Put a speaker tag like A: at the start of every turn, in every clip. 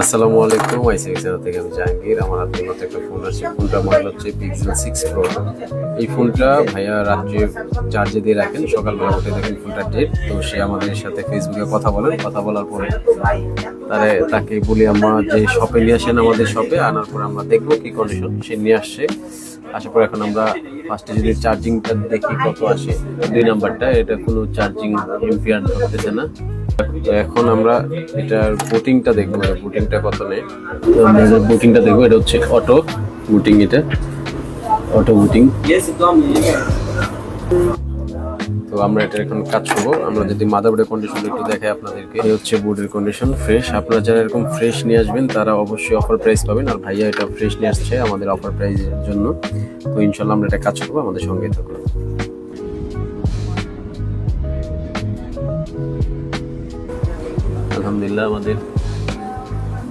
A: আসসালামু আলাইকুম আইসি চ্যানেল থেকে আমি জাহাঙ্গীর। আমার হাতে নতুন একটা ফোন আসছে ফোনটার মডেল হচ্ছে পিক্সেল সিক্স প্রো এই ফোনটা ভাইয়া রাত্রে চার্জে দিয়ে রাখেন, সকালবেলা উঠে দেখেন ফোনটার ডেট তো সে আমাদের সাথে ফেসবুকে কথা বলেন, কথা বলার পরে তারে তাকে বলি আমরা যে শপে নিয়ে আসেন আমাদের শপে আনার পর আমরা দেখব কি কন্ডিশন সে নিয়ে আসছে। আসার পর এখন আমরা ফার্স্টে যদি চার্জিংটা দেখি কত আসে, দুই নাম্বারটা এটা কোনো চার্জিং এম্পিয়ার ধরতেছে না। তো এখন আমরা এটার বুটিংটা দেখব বুটিংটা কত নেই তো বুটিংটা দেখব, এটা হচ্ছে অটো বুটিং এটা। অটো বুটিং তো আমরা এটা এখন কাজ করব। আমরা যদি মাদারবোর্ডের কন্ডিশন একটু দেখাই আপনাদেরকে। এই হচ্ছে বোর্ডের কন্ডিশন ফ্রেশ আপনারা যারা এরকম ফ্রেশ নিয়ে আসবেন, তারা অবশ্যই অফার প্রাইস পাবেন। আর ভাইয়া এটা ফ্রেশ নিয়ে আসছে আমাদের অফার প্রাইসের জন্য। তো ইনশাল্লাহ আমরা এটা কাজ করব, আমাদের সঙ্গে থাকুন। আলহামদুলিল্লাহ, আমাদের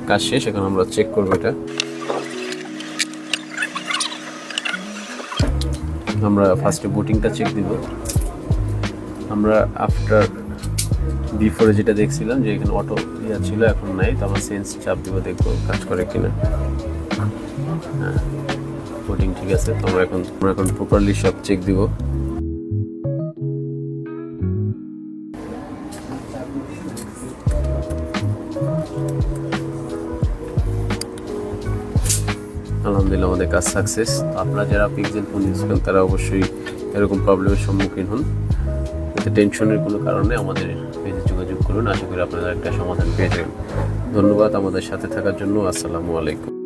A: কাজ শেষ, এখন আমরা চেক করব এটা। আমরা ফার্স্টে বুটিংটা চেক দিব। আমরা আফটার বিফোরে যেটা দেখছিলাম যে এখানে অটো ইয়া ছিল, এখন নাই, তো আমরা সেন্স চাপ দিব, দেখব কাজ করে কিনা। হ্যাঁ বুটিং ঠিক আছে, তো আমরা এখন আমরা এখন প্রপারলি সব চেক দিব। আলহামদুলিল্লাহ আমাদের কাজ সাকসেস আপনারা যারা পিক্সেল ফোন ইউজ করেন, তারা অবশ্যই এরকম প্রবলেমের সম্মুখীন হন। এতে টেনশনের কোনো কারণে আমাদের পেজে যোগাযোগ করুন। আশা করি আপনারা একটা সমাধান পেয়ে যাবেন। ধন্যবাদ আমাদের সাথে থাকার জন্য। আসসালামু আলাইকুম।